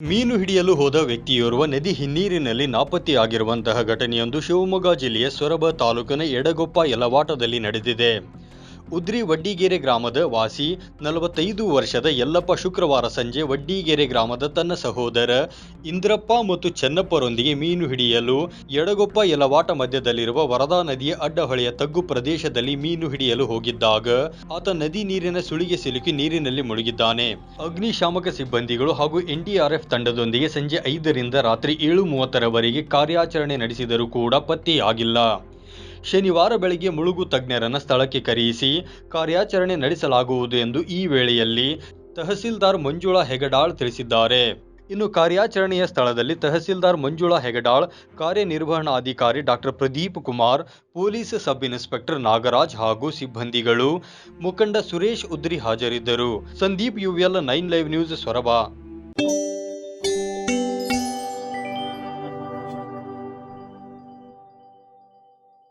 ಮೀನು ಹಿಡಿಯಲು ಹೋದ ವ್ಯಕ್ತಿಯೋರ್ವ ನದಿ ಹಿನ್ನೀರಿನಲ್ಲಿ ನಾಪತ್ತೆಯಾಗಿರುವಂತಹ ಘಟನೆಯೊಂದು ಶಿವಮೊಗ್ಗ ಜಿಲ್ಲೆಯ ಸೊರಬ ತಾಲೂಕಿನ ಎಡಗೊಪ್ಪ ಯಲವಾಟದಲ್ಲಿ ನಡೆದಿದೆ. ಉದ್ರಿ ವಡ್ಡಿಗೆರೆ ಗ್ರಾಮದ ವಾಸಿ, ನಲವತ್ತೈದು ವರ್ಷದ ಯಲ್ಲಪ್ಪ ಶುಕ್ರವಾರ ಸಂಜೆ ವಡ್ಡಿಗೆರೆ ಗ್ರಾಮದ ತನ್ನ ಸಹೋದರ ಇಂದ್ರಪ್ಪ ಮತ್ತು ಚೆನ್ನಪ್ಪರೊಂದಿಗೆ ಮೀನು ಹಿಡಿಯಲು ಎಡಗೊಪ್ಪ ಯಲವಾಟ ಮಧ್ಯದಲ್ಲಿರುವ ವರದಾ ನದಿಯ ಅಡ್ಡಹೊಳೆಯ ತಗ್ಗು ಪ್ರದೇಶದಲ್ಲಿ ಮೀನು ಹಿಡಿಯಲು ಹೋಗಿದ್ದಾಗ ಆತ ನದಿ ನೀರಿನ ಸುಳಿಗೆ ಸಿಲುಕಿ ನೀರಿನಲ್ಲಿ ಮುಳುಗಿದ್ದಾನೆ. ಅಗ್ನಿಶಾಮಕ ಸಿಬ್ಬಂದಿಗಳು ಹಾಗೂ ಎನ್ಡಿಆರ್ಎಫ್ ತಂಡದೊಂದಿಗೆ ಸಂಜೆ ಐದರಿಂದ ರಾತ್ರಿ ಏಳು ಮೂವತ್ತರವರೆಗೆ ಕಾರ್ಯಾಚರಣೆ ನಡೆಸಿದರೂ ಕೂಡ ಪತ್ತೆಯಾಗಿಲ್ಲ. ಶನಿವಾರ ಬೆಳಗ್ಗೆ ಮುಳುಗು ತಜ್ಞರನ್ನು ಸ್ಥಳಕ್ಕೆ ಕರೆಯಿಸಿ ಕಾರ್ಯಾಚರಣೆ ನಡೆಸಲಾಗುವುದು ಎಂದು ಈ ವೇಳೆಯಲ್ಲಿ ತಹಸೀಲ್ದಾರ್ ಮಂಜುಳಾ ಹೆಗಡಾಳ್ ತಿಳಿಸಿದ್ದಾರೆ. ಇನ್ನು ಕಾರ್ಯಾಚರಣೆಯ ಸ್ಥಳದಲ್ಲಿ ತಹಸೀಲ್ದಾರ್ ಮಂಜುಳಾ ಹೆಗಡಾಳ್, ಕಾರ್ಯನಿರ್ವಹಣಾಧಿಕಾರಿ doctor Pradeep Kumar, police sub inspector Nagaraj ಹಾಗೂ ಸಿಬ್ಬಂದಿಗಳು, ಮುಖಂಡ ಸುರೇಶ್ ಉದ್ರಿ ಹಾಜರಿದ್ದರು. Sandeep UVL nine live news Soraba.